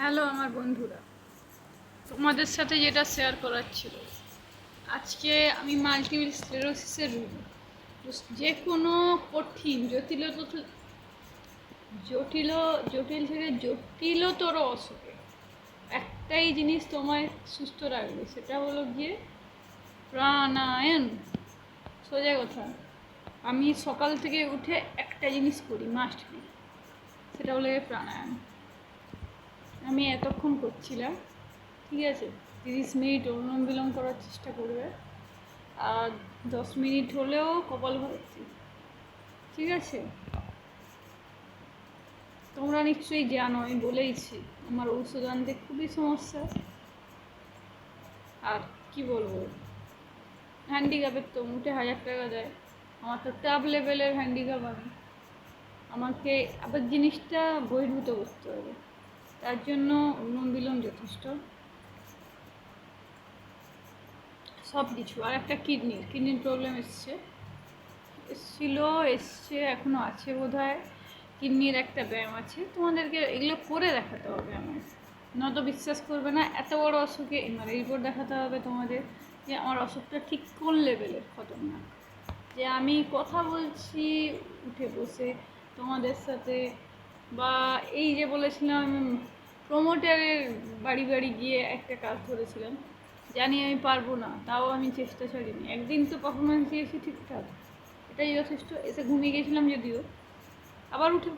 Hello আমার বন্ধুরা। তোমাদের সাথে যেটা শেয়ার করার ছিল, আজকে আমি মাল্টিপল স্ক্লেরোসিসের রুগী। যে কোনো কঠিন জটিল জটিল জটিল থেকে জটিলতর অসুখে একটাই জিনিস তোমায় সুস্থ রাখবে, সেটা হলো গিয়ে প্রাণায়াম। সোজা কথা, আমি সকাল থেকে উঠে একটা জিনিস করি মাস্ট সেটা হলো প্রাণায়াম। আমি এতক্ষণ করছিলাম, ঠিক আছে? তিরিশ মিনিট অনুলম বিলোম করার চেষ্টা করবে। আর দশ মিনিট হলেও কপাল ভারতী ঠিক আছে? তোমরা নিশ্চয়ই জানো, আমি বলেইছি, আমার ঔষধ আনতে খুবই সমস্যা। আর কি বলব? হ্যান্ডিক্যাপের তো মুঠে হাজার টাকা দেয়। আমার তো টপ লেভেলের হ্যান্ডিক্যাপ আমি। আমাকে আবার জিনিসটা বহির্ভূত করতে হবে। তার জন্য অনুলোম বিলোম যথেষ্ট। সব কিছু আর একটা কিডনির কিডনির প্রবলেম এসছে। এসছিল, এসছে এখনও আছে বোধ হয় কিডনির একটা ব্যায়াম আছে। তোমাদেরকে এগুলো করে দেখাতে হবে আমার নয়তো বিশ্বাস করবে না, এত বড় অসুখে মানে রিপোর্ট দেখাতে হবে তোমাদের যে আমার অসুখটা ঠিক কোন লেভেলের খতরনাক। যে আমি কথা বলছি, উঠে বসে তোমাদের সাথে, বা এই যে বলেছিলাম প্রমোটারের বাড়ি বাড়ি গিয়ে একটা কাজ ধরেছিলাম। জানি আমি পারব না, তাও আমি চেষ্টা ছাড়িনি। একদিন তো পারফরমেন্স দিয়েছি ঠিকঠাক, এটাই যথেষ্ট। এসে ঘুমিয়ে গেছিলাম যদিও। আবার উঠে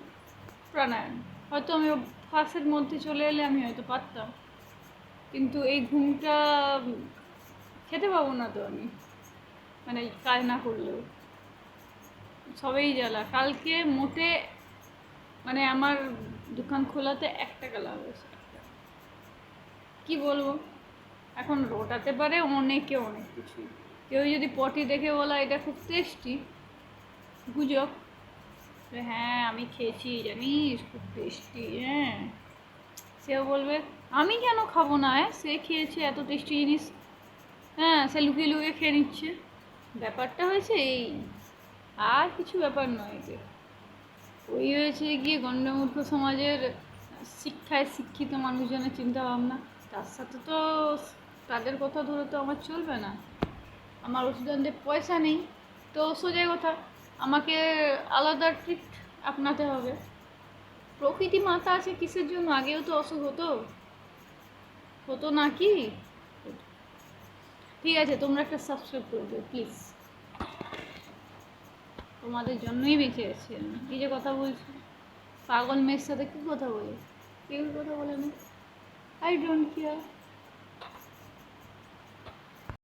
প্রাণায়াম। হয়তো আমি ফার্স্টের মধ্যে চলে এলে আমি হয়তো পারতাম। কিন্তু এই ঘুমটা খেতে পাবো না তো আমি। মানে কাজ না করলেও। সবেই জ্বালা। কালকে মোটে মানে আমার দোকান খোলাতে এক টাকা লাভ হয়েছে। কি বলব? এখন রোটাতে পারে, অনেকে অনেক কিছুই কেউ যদি পটি দেখে বলা, এটা খুব টেস্টি গুজব। হ্যাঁ আমি খেয়েছি, জানিস, খুব টেস্টি হ্যাঁ। সেও বলবে, আমি কেন খাব না সে খেয়েছে এত টেস্টি জিনিস। হ্যাঁ সে লুকিয়ে লুকিয়ে খেয়ে নিচ্ছে। ব্যাপারটা হয়েছে এই। আর কিছু ব্যাপার নয় এতে। ওই হয়েছে গিয়ে গণ্ডমূর্খ সমাজের শিক্ষায় শিক্ষিত মানুষজনের চিন্তা ভাবনা তার সাথে তো তাদের কথা ধরে তো আমার চলবে না। আমার ওষুধ পয়সা নেই, তো সোজা কথা, আমাকে আলাদা ট্রিট আপনাতে হবে। প্রকৃতি মাতা আছে কিসের জন্য? আগেও তো অসুখ হতো। হতো না কি? ঠিক আছে, তোমরা একটা সাবস্ক্রাইব করে দিও প্লিজ তোমাদের জন্যই বেঁচে আছি আমি। কি যে কথা বলছি? পাগল মেয়ের সাথে কী কথা বলি? কেউ কথা বলে না। I don't care